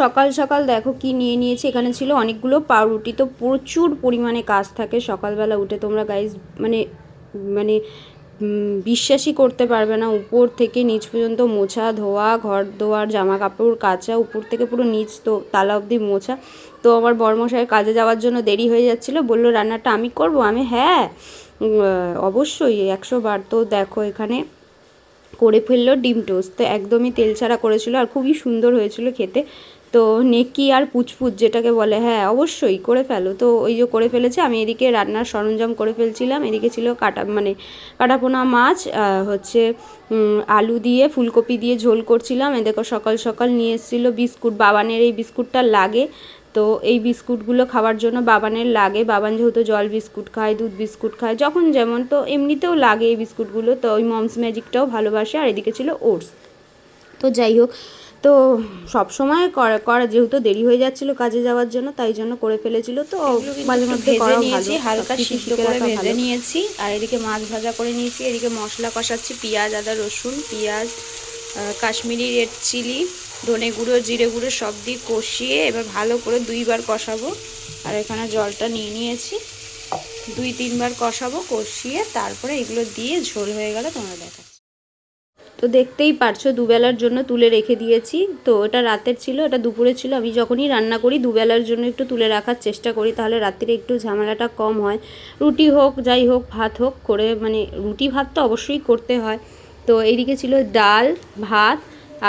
সকাল সকাল দেখো কি নিয়ে নিয়েছি। এখানে ছিল অনেকগুলো পাউরুটি। তো প্রচুর পরিমাণে কাজ থাকে সকালবেলা উঠে। তোমরা গাইজ মানে মানে বিশ্বাসই করতে পারবে না। উপর থেকে নিচ পর্যন্ত মোছা, ধোয়া, ঘর ধোয়ার জামা কাপড় কাচা, উপর থেকে পুরো নিচ তো, তালা অবধি মোছা। তো আমার বর্মশাই কাজে যাওয়ার জন্য দেরি হয়ে যাচ্ছিল। বলল, রান্নাটা আমি করব? আমি হ্যাঁ অবশ্যই, একশো বার। তো দেখো এখানে করে ফেলল ডিম টোস্ট। তো একদমই তেল ছাড়া করেছিল আর খুবই সুন্দর হয়েছিল খেতে। তো নেকি আর পুচপুচ যেটাকে বলে হ্যাঁ অবশ্যই করে ফেলো। তো ওই যে করে ফেলেছে, আমি এদিকে রান্নার সরঞ্জাম করে ফেলছিলাম। এদিকে ছিল কাটা মানে কাটাপোনা মাছ হচ্ছে আলু দিয়ে, ফুলকপি দিয়ে ঝোল করছিলাম। এ দেখো সকাল সকাল নিয়ে এসেছিল বিস্কুট। বাবানের এই বিস্কুটটা লাগে। তো এই বিস্কুটগুলো খাওয়ার জন্য বাবানের লাগে। বাবান যেহেতু জল বিস্কুট খায়, দুধ বিস্কুট খায়, যখন যেমন, তো এমনিতেও লাগে এই বিস্কুটগুলো। তো ওই মমস ম্যাজিকটাও ভালোবাসে। আর এদিকে ছিল ওটস। তো যাই হোক তো সব সময় করা করা যেহেতু দেরি হয়ে যাচ্ছিল কাজে যাওয়ার জন্য তাই জন্য করে ফেলেছিল তো মাঝে মধ্যে ভেজে করা নিয়েছি হালকা সিদ্ধ করে ভেজে নিয়েছি আর এদিকে মাছ ভাজা করে নিয়েছি এদিকে মশলা কষাচ্ছি পেঁয়াজ আদা রসুন পেঁয়াজ কাশ্মীরি রেড চিলি ধনে গুঁড়ো জিরে গুঁড়ো সব দিয়ে কষিয়ে এবার ভালো করে দুইবার কষাবো। আর এখানে জলটা নিয়ে নিয়েছি দুই তিনবার কষাবো কষিয়ে তারপরে এগুলো দিয়ে ঝোল হয়ে গেলে তোমরা দেখা তো দেখতেই পারছ, দুবেলার জন্য তুলে রেখে দিয়েছি। তো এটা রাতের ছিল, এটা দুপুরে ছিল। আমি যখনই রান্না করি, দুবেলার জন্য একটু তুলে রাখার চেষ্টা করি, তাহলে রাত্রিরে একটু ঝামেলাটা কম হয়। রুটি হোক, যাই হোক, ভাত হোক, করে মানে রুটি ভাত তো অবশ্যই করতে হয়। তো এইদিকে ছিল ডাল, ভাত,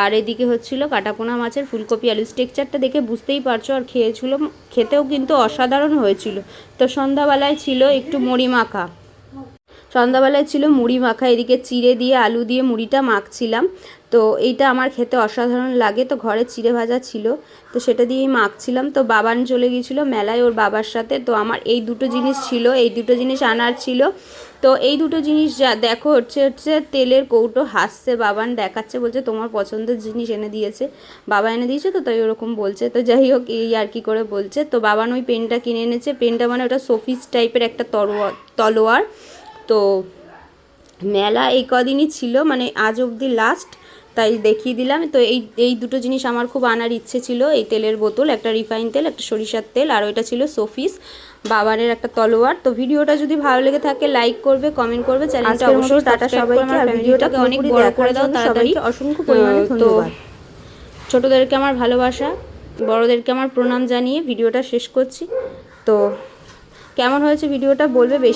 আর এদিকে হচ্ছিল কাটাপোনা মাছের ফুলকপি আলু স্টেকচারটা দেখে বুঝতেই পারছ, আর খেয়েছিল খেতেও কিন্তু অসাধারণ হয়েছিল। তো সন্ধ্যাবেলায় ছিল একটু মুড়ি মাখা। সন্ধ্যাবেলায় ছিল মুড়ি মাখা, এদিকে চিড়ে দিয়ে আলু দিয়ে মুড়িটা মাখছিলাম। তো এইটা আমার খেতে অসাধারণ লাগে, তো ঘরে চিড়ে ভাজা ছিল, তো সেটা দিয়েই মাখছিলাম। তো বাবান চলে গিয়েছিল মেলায় ওর বাবার সাথে, তো আমার এই দুটো জিনিস ছিল, এই দুটো জিনিস আনার ছিল। তো এই দুটো জিনিস যা, দেখো, হচ্ছে হচ্ছে তেলের কৌটো হাসছে, বাবান দেখাচ্ছে, বলছে তোমার পছন্দের জিনিস এনে দিয়েছে। বাবা এনে দিয়েছে তো তাই ওরকম বলছে, তো যাই হোক, এই আর কি করে বলছে। তো বাবান ওই পেনটা কিনে এনেছে, পেনটা মানে ওটা সোফিস টাইপের একটা তরোয়ার তলোয়ার। তো মেলা এই কদিনই ছিল মানে আজ অবধি লাস্ট তাই দেখিয়ে দিলাম। তো এই এই দুটো জিনিস আমার খুব আনার ইচ্ছে ছিল এই তেলের বোতল একটা রিফাইন তেল একটা সরিষার তেল আর ওইটা ছিল সোফিস বাবানের একটা তলোয়ার। তো ভিডিওটা যদি ভালো লেগে থাকে লাইক করবে কমেন্ট করবে চ্যানেলটা অবশ্যই টাটা সবাইকে আর ভিডিওটাকে অনেক বড় করে দাও তাড়াতাড়ি। অসংখ্য পরিমাণে তো ছোটদেরকে আমার ভালোবাসা বড়দেরকে আমার প্রণাম জানিয়ে ভিডিওটা শেষ করছি। তো কেমন হয়েছে ভিডিওটা বলবে বেশি